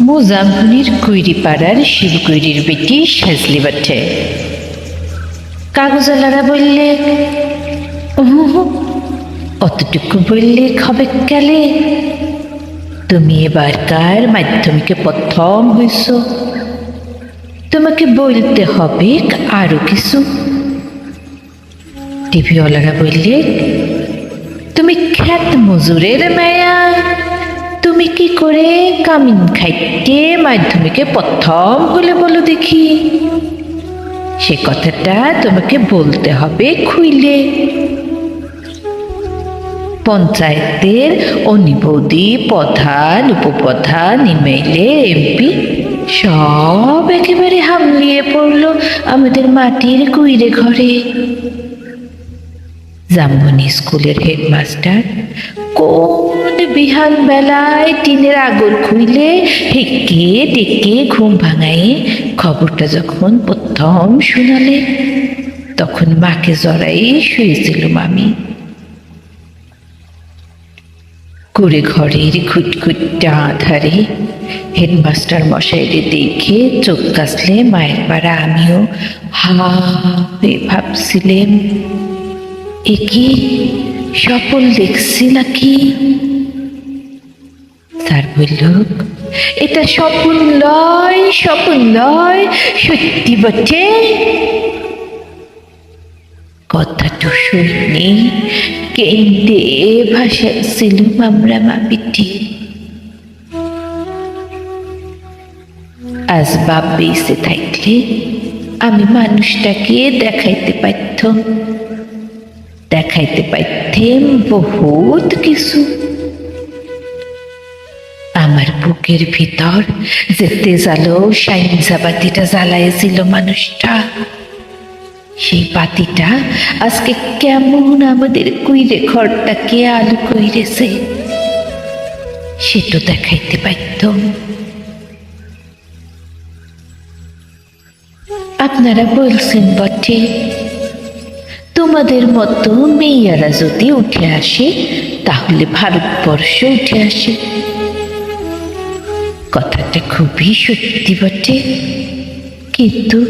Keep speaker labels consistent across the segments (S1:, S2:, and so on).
S1: মোজাম্পুনির query পাড়ার শিবকুইরির বেটি সাজলি বাটে। কাগজালারা বললে "উহু, অতটুকু বললে হবে গেলে তুমি এবারকার মাধ্যমিকে প্রথম হয়েছ তোমাকে বলতে হবে আরও কিছু। টিভিওয়ালারা বললে তুমি খ্যাত মজুরের মায়া। তুমি কি করে কামিন খাইতে মাধ্যমিকে প্রথম হলে বলো দেখি? সে কথাটা তোমাকে বলতে হবে খুইলে। পঞ্চায়েতের অনিবৌদি প্রধান, উপপ্রধান ইমেইলে এমপি সব একেবারে হামলিয়ে পড়ল আমাদের মাটির কুইরে ঘরে। জামবনি স্কুলের হেডমাস্টার, কোন বিহান বেলায় টিনের আগর খুইলে হেঁকে ডেকে ঘুম ভাঙাই খবরটা যখন প্রথম শোনালে, তখন মাকে জড়াই শুয়েছিলাম আমি করে ঘরের খুটখুটটা আধারে হেডমাস্টার মশাইরে দেখে চোখ কাছলে মায়ের পাড়া আমিও হা হয়ে ভাবছিলেম এ কি সফল দেখছি নাকি? স্যার বলল, এটা স্বপন লয় স্বপন লয় সত্যি বটে। কথাটা শুনে কেন্দে ভাসাইছিলুম আমরা মা পিটি আজ বাপ বেঁচে থাকলে আমি মানুষটাকে দেখাইতে পারতাম। দেখাইতে পাইতেম বহুত কিছু। আমার বুকের ভিতর যেতে জালো সাইনসা বাতিটা জ্বালাইছিল মানুষটা। সেই বাতিটা আজকে কেমন আমাদের কুইরে ঘরটাকে আলো কইরেছে, সেটা দেখাইতে পাইতাম। আপনারা বলছেন বটে তোমাদের মতো মেয়েরা যদি উঠে আসে, তাহলে ভারতবর্ষ উঠে আসে। কথাটা খুবই সত্যি বটে। কিন্তু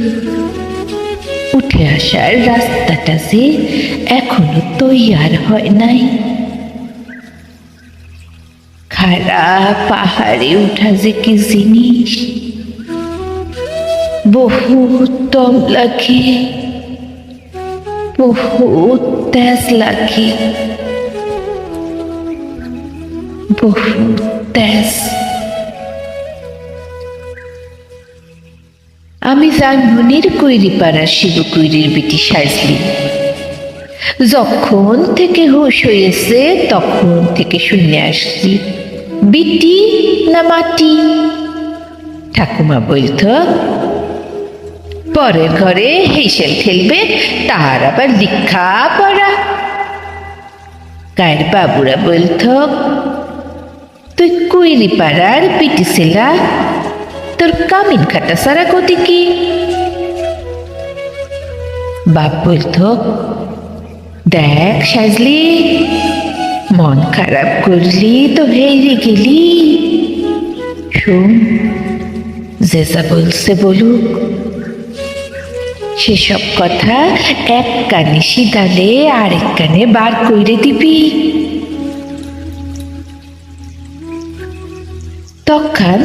S1: উঠে আসার রাস্তাটা যে এখনও তৈয়ার হয় নাই। খারা পাহাড়ে উঠা যে কি জিনিস। বহু দম লাগে। বহুত তেজ লাগে। বহুত তেজ। আমি জানমনির কৈরিপাড়ার শিবকুইরির বেটি সাজলি। যখন থেকে হুশ হয়েছে তখন থেকে শুনে আসছি বিটি না মাটি? ঠাকুমা বলত পরের ঘরে হেসেল খেলবে তার আবার লিখা পড়া। গায়ের বাবুরা বলত, তুই কুইরি পাড়ার পিটি ছেলা, তোর কামিন খাটা সারা গতি কি? বাপ বলতো, দেখ সাজলি, মন খারাপ করলি তো হেরে গেলি। শোন যা বলছে বলুক। সেসব কথা এক কানে সিদালে আরেক কানে বার কইরে দিবি। তখন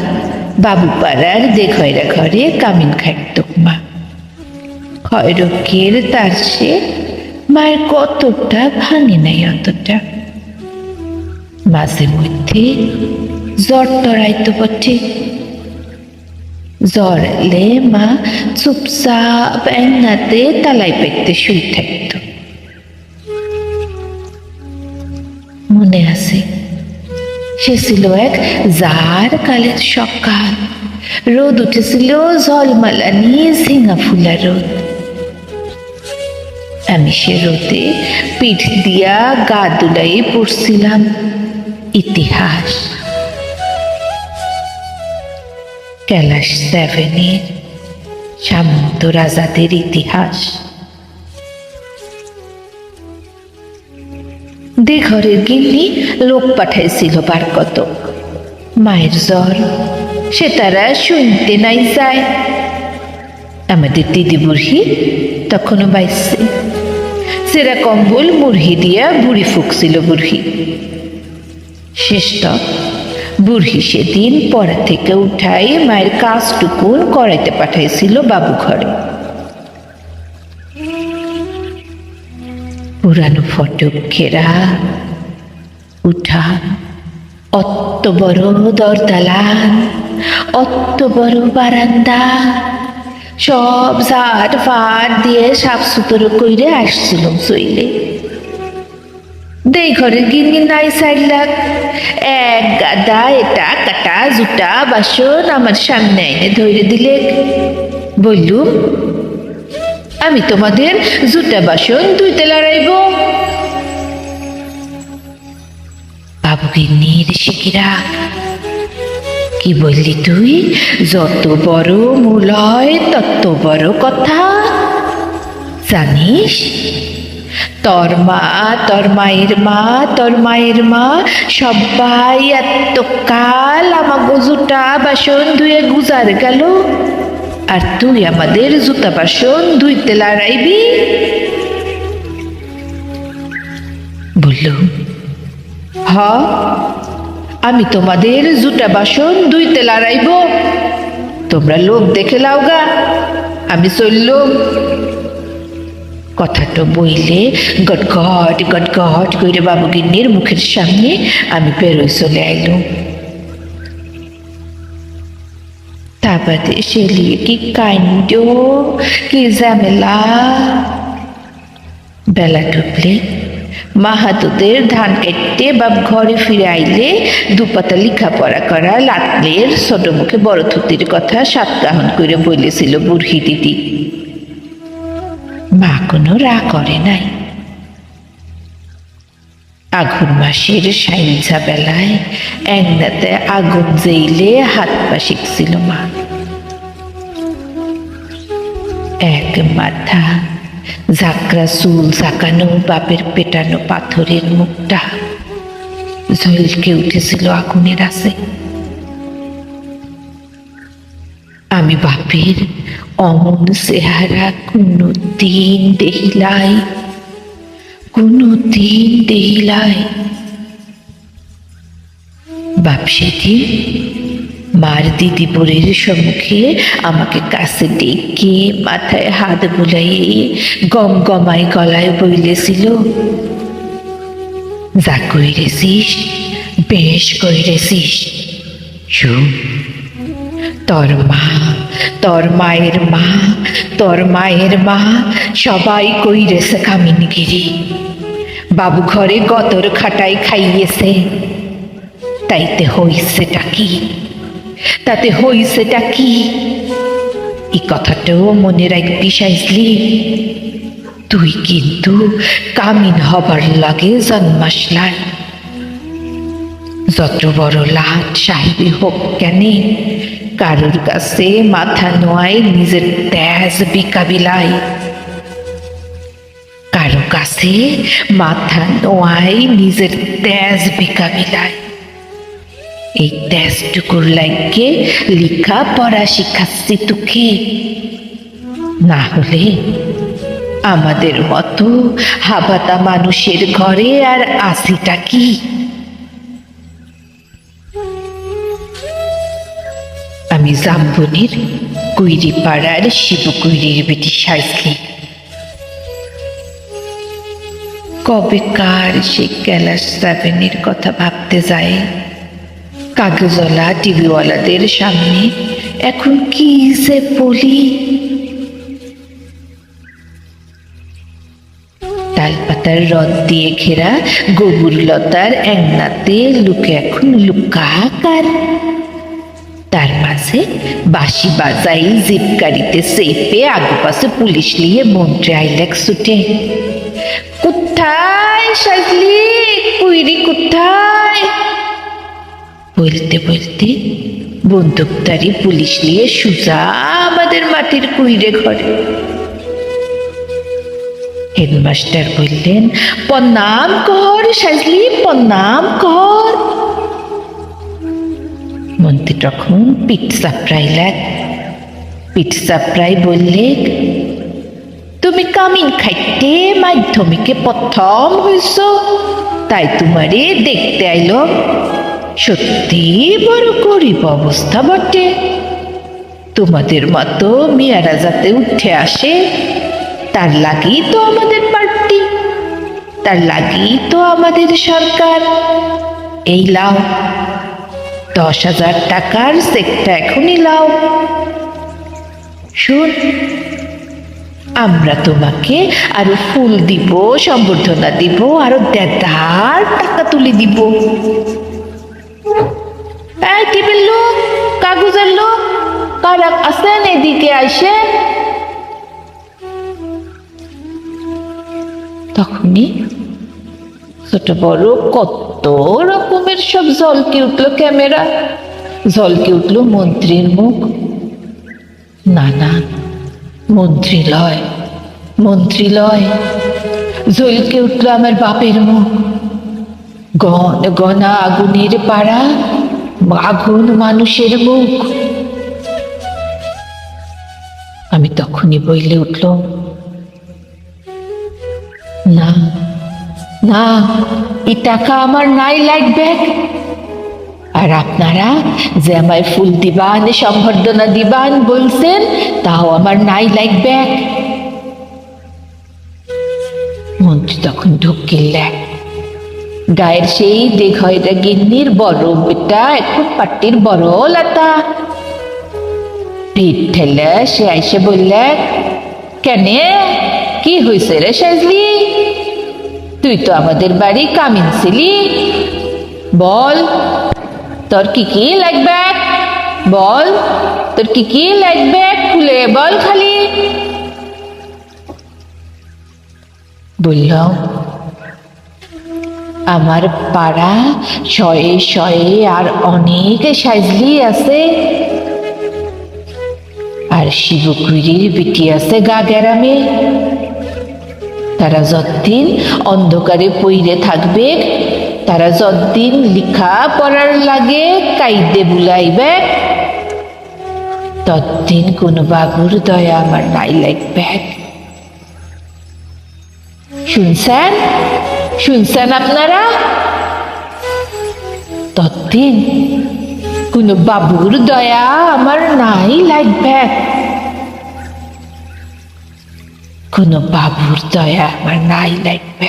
S1: বাবু পাড়ার দেখয়রা ঘরে কামিন খাটত মা খয়রকের তার সে মায়ের কতটা ভাঙে নাই অতটা। মাঝে মধ্যে জ্বর টরাইতো বটে। জ্বর এলে মা চুপচাপ এঙ্গাতে তালাই পেতে শুই থাকত। মনে আছে, সে ছিল এক যার কালের সকাল। রোদ উঠেছিল জলমালানি ঝিঙা ফুলা রোদ। আমি সে রোদে পিঠ দিয়া গা দুলাই পড়ছিলাম। ইতিহাস। ক্যালাস সেভেনের সামন্ত রাজাদের ইতিহাস। দে ঘরের গিন্নি লোক পাঠাইছিল বার কত মায়ের জ্বর, সে তারা শুনতে নাই যায়। আমাদের দিদি বুড়ি তখনও বাইছে। সেরা কম্বল মুরহি দিয়া বুড়ি ফুকছিল বুড়ি। শেষটা বুড়ি সেদিন পড়া থেকে উঠাই মায়ের কাজটুকুন করাইতে পাঠাইছিল বাবু ঘরে। পুরানো ফটক ঘেরা উঠান অত বড় দরদালান অত বড় বারান্দা, সব ঝাট ফাট দিয়ে সাফ সুতরো কইরে আসছিলাম চইলে দেই ঘরে গিনি নাই লাখ এক গাদা, এটা কাটা জুটা বাসন আমার সামনে এনে ধরে দিলে। বললুম, আমি তোমাদের জুটা বাসন ধুইতে লড়াইব। বাবু গিন্নির শিকিরা কি বললি তুই? যত বড় মূল হয় তত বড় কথা। জানিস? তোর মা, তোর মায়ের মা, তোর মায়ের মা, সবাই এত কাল আমাকে জুটা বাসন ধুয়ে গুজার গেল। আর তুই আমাদের জুতা বাসন ধুইতে লড়াইবি? বলল, হ, আমি তোমাদের জুটা বাসন ধুইতে লড়াইব। তোমরা লোক দেখে লাওগা, আমি চললুম। কথাটা বইলে গটগট গটগট করে বাবুগিন্নির মুখের সামনে আমি বেরোয় চলে আইলুম। তারপরে সেলিয়ে কি কাণ্ড কি ঝামেলা? বেলা ডুবলে মাহাতোদের ধান কেটে বাপ ঘরে ফিরে আইলে দুপাতা লেখাপড়া করা লাতলের ছোট মুখে বড় থুতির কথা সাতকাহন করে বলেছিল বুড়হি দিদি। মা কোনো রা করে নাই। আগুন মাসের সাইনঝা বেলায় একনাতে আগুন জেইলে হাত পা শিখছিল মা। এক মাথা ঝাঁকড়া চুল ঝাঁকানো, বাপের পেটানো পাথরের মুখটা ঝলকে উঠেছিল আগুনের আছে আমি বাপের অমন চেহারা কোনো দিন দেখিলাই কোনো দিন দেখিলাই। বাপ মার দিদি বোরের সম্মুখে আমাকে কাছে ডেকে মাথায় হাত বুলাইয়ে গম গমাই গলায় বইলেছিল যা কইরেছিস, বেশ কইরেছিস। তোর মা তোর মায়ের মা, তোর মায়ের মা, সবাই কইরেছে কামিনগিরি। বাবু ঘরে গতর খাটাই খাইয়েছে। তাইতে হইছেটা কি? তাতে হইছেটা কি? এই কথাটাও মনে রাখবি সাইজলি। তুই কিন্তু কামিন হবার লাগে জন্মাসলাই যত বড় লাট সাহেবী হোক কেনে কারোর কাছে মাথা নোয়ায় নিজের তেজ বিকাবিলায়। কারও কাছে মাথা নোয়ায় নিজের তেজ বিকাবিলায়। এই তেজটুকুর লাগে লেখা পড়া শিখাচ্ছি তোকে। না হলে আমাদের মতো হাবাতা মানুষের ঘরে আর আসিটা কি? আমি জাম্বনির কুইরি পাড়ার শিব কুইরির বেটি সাইসলি কবেকার সে ক্যালাস সেভেনের কথা ভাবতে যায় কাগজওয়ালা টিভিওয়ালাদের সামনে এখন কি যে বলি। তালপাতার রদ দিয়ে ঘেরা গবুর লতার একনাতে লুকে এখন লুকাকার। তার মাঝে বাঁশি বাজাই জিপ গাড়িতে চেপে আগু পাশে পুলিশ নিয়ে মন্ত্রে আইলেক ছুটে। কোথায় সাজলি কুইরি কোথায়? বলতে বলতে বন্দুকধারী পুলিশ নিয়ে সুজা আমাদের মাটির কুইরে ঘরে। হেডমাস্টার বললেন প্রণাম কর সাজলি প্রণাম কর। মন্ত্রী তখন পিঠ চাপড়াইলেন পিঠ চাপড়াই বললে, তুমি কামিন খাইতে মাধ্যমিকে প্রথম হইছ, তাই তোমারে দেখতে আইলো। সত্যি বড় গরিব অবস্থা বটে। তোমাদের মতো মেয়েরা যাতে উঠে আসে, তার লাগি তো আমাদের পার্টি, তার লাগি তো আমাদের সরকার। এই লাও দশ হাজার টাকার চেকটা এখনই লাও শুন, আমরা তোমাকে আরও ফুল দিব, সম্বর্ধনা দিব, আরও দেদার টাকা তুলে দিব। এই টিভির লোক কাগজের লোক কারা আছেন এদিকে আসে তখনই ছোট বড় কত রকমের সব জলকে উঠল ক্যামেরা? জলকে উঠল মন্ত্রীর মুখ? না না মন্ত্রী লয় জলকে উঠল আমার বাপের মুখ? গন গনা আগুনের পাড়া, আগুন মানুষের মুখ। আমি তখনই বইলে উঠল, না না এ টাকা আমার নাই লাগবে। আর আপনারা যে আমায় ফুল দিবান সম্বর্ধনা দিবান বলছেন, তাও আমার নাই লাগবে। মন্ত্রী তখন ঢুকিলেন গায়ের সেই দেঘয়টা গিন্নির বড় বেটা এখন পাট্টির বড় লতা। পিঠ ঠেলে সে আইসে বললে, কেনে, কি হয়েছে রে সাজলি? তুই তো আমাদের বাড়ি কামিন ছিলি। বল, তোর কি কি লাগবে? বল, তোর কি কি লাগবে? খুলে বল খালি। বললাম, আমার পাড়া শয়ে শয়ে আর অনেক সাজলি আছে। আর শিবকুড়ির বিটি আছে গা গ্যারামে তারা যতদিন অন্ধকারে পইরে থাকবে, তারা যতদিন লিখা পড়ার লাগে কাইদে বুলাইবে, ততদিন কোনো বাবুর দয়া আমার নাই লাগবে। শুনছেন? শুনছেন আপনারা? ততদিন কোনো বাবুর দয়া আমার নাই লাগবে। কোনো বাবুর দয়া আমার নাই লাগবে।